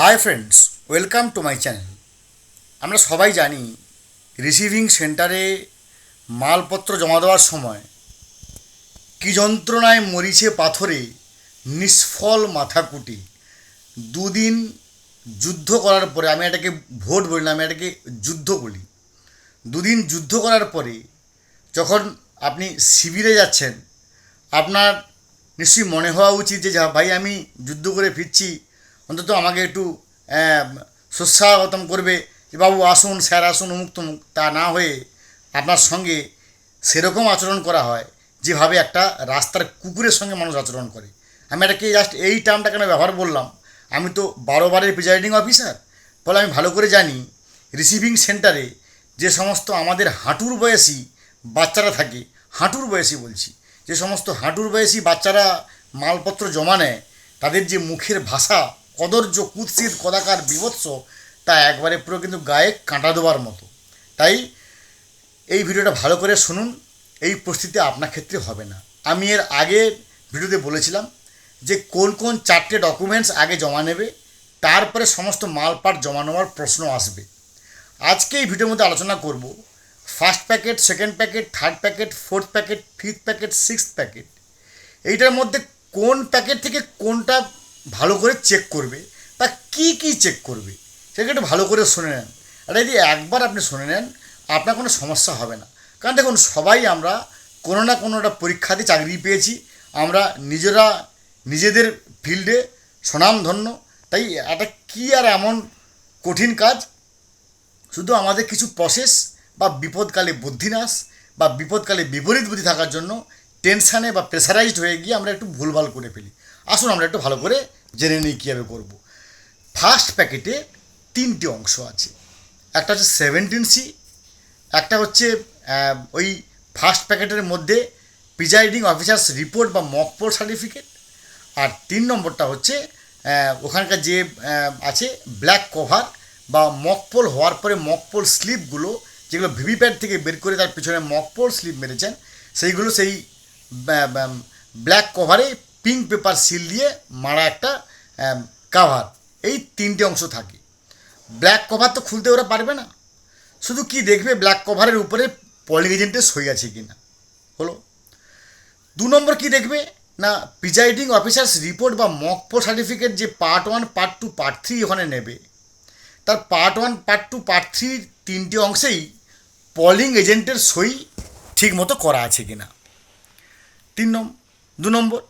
Hi friends welcome to my channel আমরা সবাই জানি রিসিভিং সেন্টারে মালপত্র জমা দেওয়ার সময় কী যন্ত্রণায় মরিচে পাথরে নিষ্ফল মাথাকুটি। দুদিন যুদ্ধ করার পরে, আমি এটাকে ভোট বলি না, আমি এটাকে যুদ্ধ বলি। দুদিন যুদ্ধ করার পরে যখন আপনি শিবিরে যাচ্ছেন, আপনার নিশ্চয়ই মনে হওয়া উচিত যা ভাই, আমি যুদ্ধ করে ফিরছি। অন্তত আমাকে একটু সুস্বাগতম করবে যে, বাবু, আসুন, স্যার আসুন, অমুক তমুক। তা না হয়ে আপনার সঙ্গে সেরকম আচরণ করা হয় যেভাবে একটা রাস্তার কুকুরের সঙ্গে মানুষ আচরণ করে। আমি এটাকে জাস্ট এই টার্মটা কেন ব্যবহার বললাম? আমি তো বারো বারের প্রিজাইডিং অফিসার ফলে আমি ভালো করে জানি রিসিভিং সেন্টারে যে সমস্ত আমাদের হাঁটুর বয়সী বাচ্চারা থাকে, হাঁটুর বয়সী বলছি, যে সমস্ত হাঁটুর বয়সী বাচ্চারা মালপত্র জমা নেয়, তাদের যে মুখের ভাষা কদর্য কুৎসিত কদাকার বিভৎস, তা একবারে পুরো কিন্তু গায়ে কাঁটা দেওয়ার মতো। তাই এই ভিডিওটা ভালো করে শুনুন, এই পরিস্থিতি আপনার ক্ষেত্রে হবে না। আমি এর আগে ভিডিওতে বলেছিলাম যে কোন কোন চারটে ডকুমেন্টস আগে জমা নেবে, তারপরে সমস্ত মালপাট জমা নেওয়ার প্রশ্ন আসবে। আজকে এই ভিডিওর মধ্যে আলোচনা করব first packet second packet third packet fourth packet fifth packet six packet এইটার মধ্যে কোন প্যাকেট থেকে কোনটা ভালো করে চেক করবে বা কী কী চেক করবে? সেটা একটু ভালো করে শুনে নেন। আর যদি একবার আপনি শুনে নেন, আপনার কোনো সমস্যা হবে না। কারণ দেখুন, সবাই আমরা কোনো না কোনো একটা পরীক্ষা দিয়ে চাকরি পেয়েছি। আমরা নিজেরা, নিজেদের ফিল্ডে স্বনামধন্য। তাই এটা কী আর এমন কঠিন কাজ? শুধু আমাদের কিছু প্রসেস বা বিপদকালে বুদ্ধিনাশ বা বিপদকালে বিপরীত বুদ্ধি থাকার জন্য টেনশানে বা প্রেসারাইজড হয়ে গিয়ে আমরা একটু ভুলভাল করে ফেলি। আসুন, আমরা একটু ভালো করে জেনে নিই কীভাবে করব। ফার্স্ট প্যাকেটে তিনটি অংশ আছে। একটা হচ্ছে সেভেন্টিন সি একটা হচ্ছে ওই ফার্স্ট প্যাকেটের মধ্যে প্রিজাইডিং অফিসার্স রিপোর্ট বা মকপোল সার্টিফিকেট আর তিন নম্বরটা হচ্ছে ওখানকার যে আছে ব্ল্যাক কভার বা মকপোল হওয়ার পরে মকপোল স্লিপগুলো যেগুলো ভিভিপ্যাড থেকে বের করে তার পিছনে মকপোল স্লিপ মেরেছেন, সেইগুলো সেই ব্ল্যাক কভারে পিঙ্ক পেপার সিল দিয়ে মারা একটা কাভার এই তিনটে অংশ থাকে। ব্ল্যাক কভার তো খুলতে ওরা পারবে না। শুধু কি দেখবে ব্ল্যাক কভারের উপরে পলিং এজেন্টের সই আছে কি না হলো। দু নম্বর কি দেখবে? না প্রিজাইডিং অফিসার্স রিপোর্ট বা মকপো সার্টিফিকেট যে part one part two part three ওখানে নেবে। তার part one part two part থ্রির তিনটি অংশেই পলিং এজেন্টের সই ঠিক মতো করা আছে কি না তিন নম্বর দু নম্বর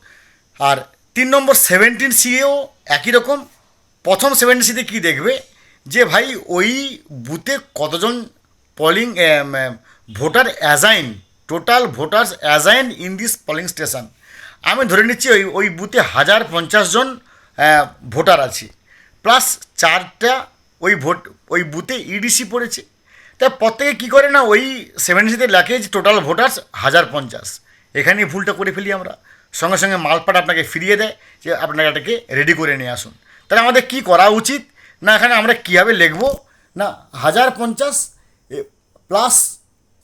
আর তিন নম্বর সেভেন্টিন সিএও একই রকম। প্রথম সেভেন্টিন সিতে কী দেখবে? যে ভাই ওই বুথে কতজন polling voter assign total voters assign in this polling station আমি ধরে নিচ্ছি ওই ওই বুথে হাজার পঞ্চাশ জন ভোটার আছে। প্লাস চারটা ওই ভোট, ওই বুথে ইডিসি পড়েছে। তা প্রত্যেকে কী করে না ওই সেভেন্টিতে লেখে যে টোটাল ভোটার্স হাজার পঞ্চাশ? এখানেই ভুলটা করে ফেলি আমরা। সঙ্গে সঙ্গে মালপাট আপনাকে ফিরিয়ে দেয় যে আপনাকে এটাকে রেডি করে নিয়ে আসুন। তাহলে আমাদের কী করা উচিত? না, এখানে আমরা কীভাবে লিখব? না, হাজার পঞ্চাশ প্লাস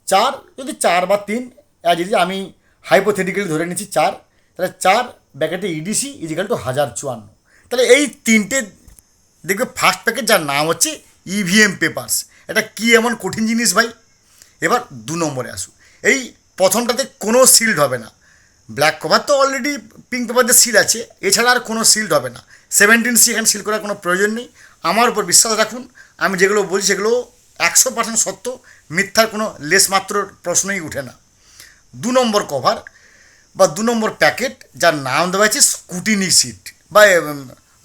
চার, যদি চার বা তিন যদি আমি হাইপোথেটিক্যালি ধরে নিচ্ছি চার, তাহলে চার ব্যাকেটে ইডিসি ইজিক্যাল টু হাজার চুয়ান্ন। তাহলে এই তিনটে, দেখবে ফার্স্ট প্যাকেট যার নাম হচ্ছে ইভিএম পেপারস এটা কী এমন কঠিন জিনিস ভাই? এবার দু নম্বরে আসুন। এই প্রথমটাতে কোনো সিল্ড হবে না। ব্ল্যাক কভার তো অলরেডি পিঙ্ক পেপার দিয়ে সিল আছে। এছাড়া আর কোনো সিল্ড হবে না। সেভেন্টিন সি এখানে সিল করার কোনো প্রয়োজন নেই। আমার উপর বিশ্বাস রাখুন, আমি যেগুলো বলছি সেগুলো একশো পার্সেন্ট সত্য, মিথ্যার কোনো লেস মাত্র প্রশ্নই উঠে না। দু নম্বর কভার বা দু নম্বর প্যাকেট যার নাম দেওয়া আছে স্কুটিনি সিট বা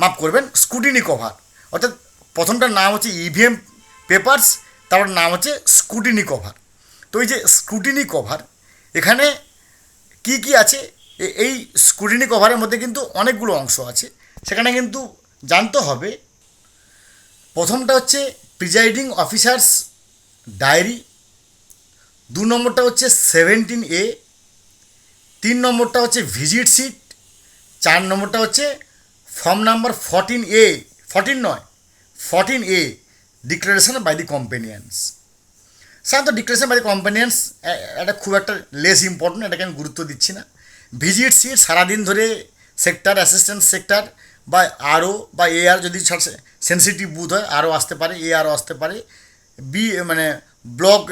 মাফ করবেন স্কুটিনি কভার অর্থাৎ প্রথমটার নাম হচ্ছে ইভিএম পেপারস তারপর নাম হচ্ছে স্কুটিনি কভার তো এই যে স্কুটিনি কভার এখানে কি কি আছে? এই স্কুটিনি কভারের মধ্যে কিন্তু অনেকগুলো অংশ আছে। সেখানে কিন্তু জানতে হবে, প্রথমটা হচ্ছে প্রিজাইডিং অফিসার্স ডায়েরি দু নম্বরটা হচ্ছে সেভেন্টিন এ তিন নম্বরটা হচ্ছে ভিজিট সিট চার নম্বরটা হচ্ছে form number fourteen A fourteen নয় fourteen A declaration by the companions সাধারণত ডিক্লারেশন বাই কম্পেনিয়ান্স এটা খুব একটা লেস ইম্পর্টেন্ট এটাকে আমি গুরুত্ব দিচ্ছি না। ভিজিট সিট সারাদিন ধরে সেক্টর অ্যাসিস্ট্যান্ট সেক্টর বা আরও বা এ আর যদি সেন্সিটিভ বুথ হয়, আরও আসতে পারে এ আরও আসতে পারে বি মানে ব্লক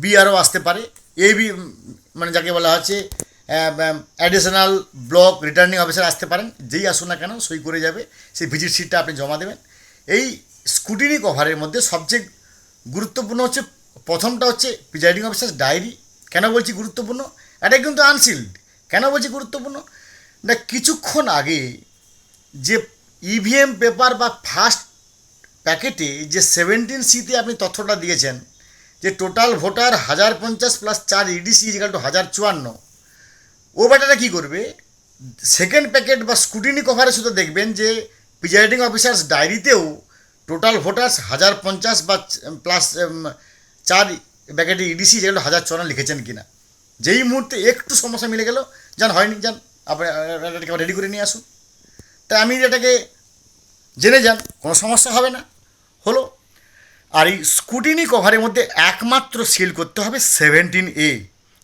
বি আরও আসতে পারে এ বি মানে যাকে বলা হচ্ছে অ্যাডিশনাল ব্লক রিটার্নিং অফিসার আসতে পারেন, যেই আসুন না কেন, সই করে যাবে, সেই ভিজিট সিটটা আপনি জমা দেবেন। এই স্কুটিনি কভারের মধ্যে সবচেয়ে গুরুত্বপূর্ণ হচ্ছে, প্রথমটা হচ্ছে প্রিজাইডিং অফিসার ডায়েরি কেন বলছি গুরুত্বপূর্ণ? এটা কিন্তু আনসিল্ড কেন বলছি গুরুত্বপূর্ণ? না, কিছুক্ষণ আগে যে ইভিএম পেপার বা ফার্স্ট প্যাকেটে যে সেভেন্টিন সিতে আপনি তথ্যটা দিয়েছেন, যে টোটাল ভোটার হাজার পঞ্চাশ প্লাস চার ইডিসি ইজিকাল টু হাজার চুয়ান্ন, ও ব্যাটাটা কী করবে? সেকেন্ড প্যাকেট বা স্কুটিনি কভারে শুধু দেখবেন যে প্রিজাইডিং অফিসার্স ডায়েরিতেও টোটাল ভোটার্স হাজার পঞ্চাশ বা প্লাস চার প্যাকেটে ইডিসি যেগুলো হাজার চুয়ান্ন লিখেছেন কিনা। যেই মুহূর্তে একটু সমস্যা মিলে গেল, যান, হয়নি, যান, আপনি এটাকে রেডি করে নিয়ে আসুন। তাই আমি এটাকে জেনে যান, কোনো সমস্যা হবে না, হলো। আর এই স্কুটিনি কভারের মধ্যে একমাত্র সিল করতে হবে সেভেন্টিন এ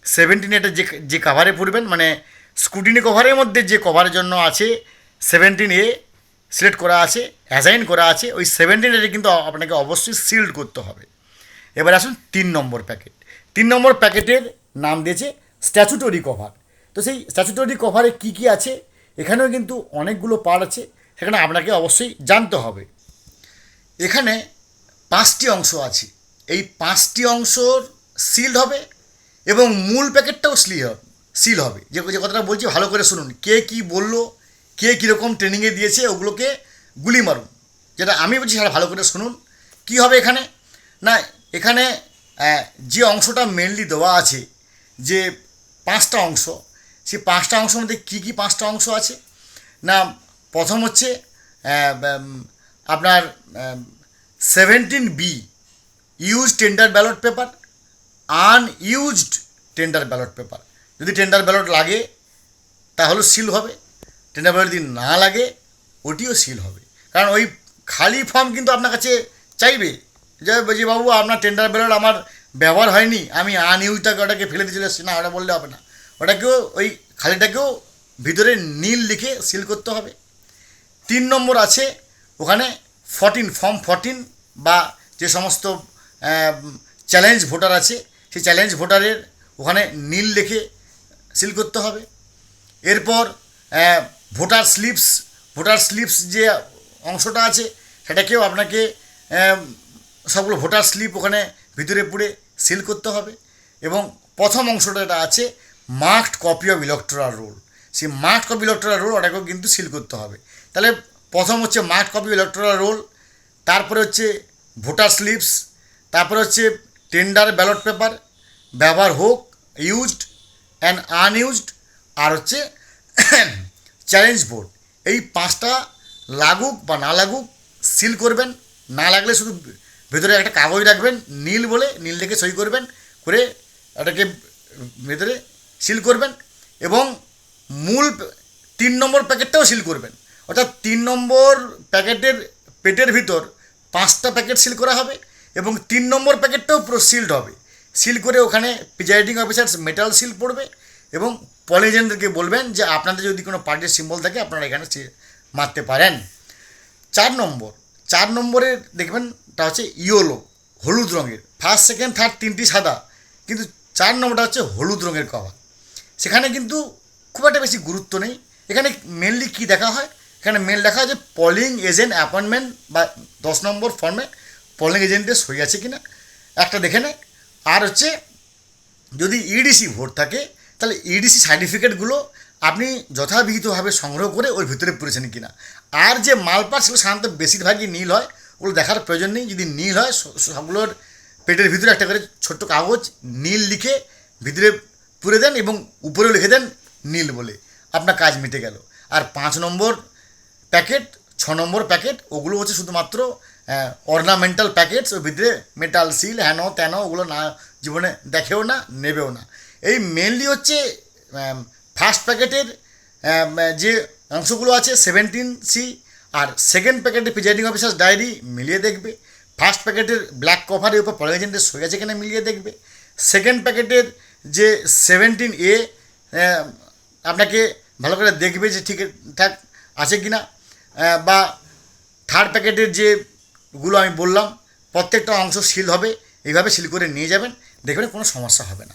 সেভেন্টিন এটা যে যে কভারে পড়বেন মানে স্কুটিনি কভারের মধ্যে যে কভারের জন্য আছে সেভেন্টিন এ সিলেক্ট করা আছে অ্যাসাইন করা আছে, ওই সেভেন্টিন কিন্তু আপনাকে অবশ্যই সিল্ড করতে হবে। এবার আসুন তিন নম্বর প্যাকেট তিন নম্বর প্যাকেটের নাম দিয়েছে স্ট্যাচুটরি কভার তো সেই স্ট্যাচুটরি কভারে কী কী আছে? এখানেও কিন্তু অনেকগুলো পার্ট আছে, সেখানে আপনাকে অবশ্যই জানতে হবে। এখানে পাঁচটি অংশ আছে। এই পাঁচটি অংশর সিল হবে এবং মূল প্যাকেটটাও সিল হবে সিল হবে। যে কথাটা বলছি ভালো করে শুনুন। কে কি বলল কে কীরকম ট্রেনিংয়ে দিয়েছে ওগুলোকে গুলি মারুন। যেটা আমি বলছি সেটা ভালো করে শুনুন। কি হবে এখানে? না, এখানে যে অংশটা মেনলি দেওয়া আছে, যে পাঁচটা অংশ, সেই পাঁচটা অংশের মধ্যে কী কী পাঁচটা অংশ আছে? না, প্রথম হচ্ছে আপনার seventeen B use tender ballot paper unused tender ballot paper যদি টেন্ডার ব্যালট লাগে, তাহলে সিল হবে। টেন্ডার যদি না লাগে, ওটিও সিল হবে। কারণ ওই খালি ফর্ম কিন্তু আপনার কাছে চাইবে। যে যে বাবু, আপনার টেন্ডার ব্যালট আমার ব্যবহার হয়নি, আমি আনইউজটাকে ওটাকে ফেলে দিয়ে চলে এসেছি, না, ওটা বললে হবে না। ওটাকেও, ওই খালিটাকেও ভিতরে নীল লিখে সিল করতে হবে। তিন নম্বর আছে, ওখানে ফর্টিন ফর্ম ফর্টিন বা যে সমস্ত চ্যালেঞ্জ ভোটার আছে, সেই চ্যালেঞ্জ ভোটারের ওখানে নীল লিখে সিল করতে হবে। এরপর ভোটার স্লিপস ভোটার স্লিপস যে অংশটা আছে, সেটাকেও আপনাকে সবগুলো ভোটার স্লিপ ওখানে ভিতরে পুড়ে সিল করতে হবে। এবং প্রথম অংশটা এটা আছে, marked copy of electoral roll. সেই মার্কড কপি ইলেকট্রাল রোল ওটাকেও কিন্তু সিল করতে হবে। তাহলে প্রথম হচ্ছে মার্কড কপি ইলেকট্রাল রোল, তারপরে হচ্ছে ভোটার স্লিপস, তারপরে হচ্ছে টেন্ডার ব্যালট পেপার, ব্যবহার হোক, ইউজড অ্যান্ড আনইউজড, আর হচ্ছে চ্যালেঞ্জ বোর্ড এই পাঁচটা লাগুক বা না লাগুক সিল করবেন। না লাগলে শুধু ভেতরে একটা কাগজ রাখবেন, নীল বলে নীল দেখে সই করবেন, করে এটাকে ভেতরে সিল করবেন এবং মূল তিন নম্বর প্যাকেটটাও সিল করবেন। অর্থাৎ তিন নম্বর প্যাকেটের পেটের ভিতর পাঁচটা প্যাকেট সিল করা হবে এবং তিন নম্বর প্যাকেটটাও পুরো সিলড হবে। সিল করে ওখানে প্রিজাইডিং অফিসার্স মেটাল সিল পড়বে। এবং পলিজেনদেরকে বলবেন যে আপনাদের যদি কোনো পার্টির সিম্বল থাকে, আপনারা এখানে মারতে পারেন। চার নম্বর, চার নম্বরের দেখবেন, তা হচ্ছে ইয়োলো, হলুদ রঙের। ফার্স্ট সেকেন্ড থার্ড তিনটি সাদা, কিন্তু চার নম্বরটা হচ্ছে হলুদ রঙের কভার সেখানে কিন্তু খুব একটা বেশি গুরুত্ব নেই। এখানে মেনলি কি দেখা হয়? এখানে মেন দেখা হয় যে পলিং এজেন্ট অ্যাপয়েন্টমেন্ট বা দশ নম্বর ফর্মে পলিং এজেন্টের সই আছে কি না একটা দেখে নেয়। আর হচ্ছে, যদি ইডিসি ভোট থাকে তাহলে ইডিসি সার্টিফিকেটগুলো আপনি যথাবিহিতভাবে সংগ্রহ করে ওর ভিতরে পড়েছেন কিনা। আর যে মালপাট সেগুলো সাধারণত বেশিরভাগই নীল হয়, ওগুলো দেখার প্রয়োজন নেই। যদি নীল হয় সবগুলোর পেটের ভিতরে একটা করে ছোট্ট কাগজ নীল লিখে ভিতরে পুরে দেন এবং উপরেও লিখে দেন নীল বলে। আপনার কাজ মিটে গেল। আর পাঁচ নম্বর প্যাকেট, ছ নম্বর প্যাকেট, ওগুলো হচ্ছে শুধুমাত্র অর্নামেন্টাল প্যাকেটস ওর ভিতরে মেটাল সিল হেন, তেন, ওগুলো না, জীবনে দেখেও না, নেবেও না। এই মেনলি হচ্ছে ফার্স্ট প্যাকেটের যে অংশগুলো আছে সেভেন্টিন সি আর সেকেন্ড প্যাকেটে প্রিজাইডিং অফিসার ডায়েরি মিলিয়ে দেখবে। ফার্স্ট প্যাকেটের ব্ল্যাক কভারের উপর পলি এজেন্টের সই আছে কিনা মিলিয়ে দেখবে। সেকেন্ড প্যাকেটের যে সেভেন্টিন এ আপনাকে ভালো করে দেখবে যে ঠিক ঠাক আছে কি না বা থার্ড প্যাকেটের যেগুলো আমি বললাম, প্রত্যেকটা অংশ সিল হবে, এইভাবে সিল করে নিয়ে যাবেন। দেখবেন কোনো সমস্যা হবে না।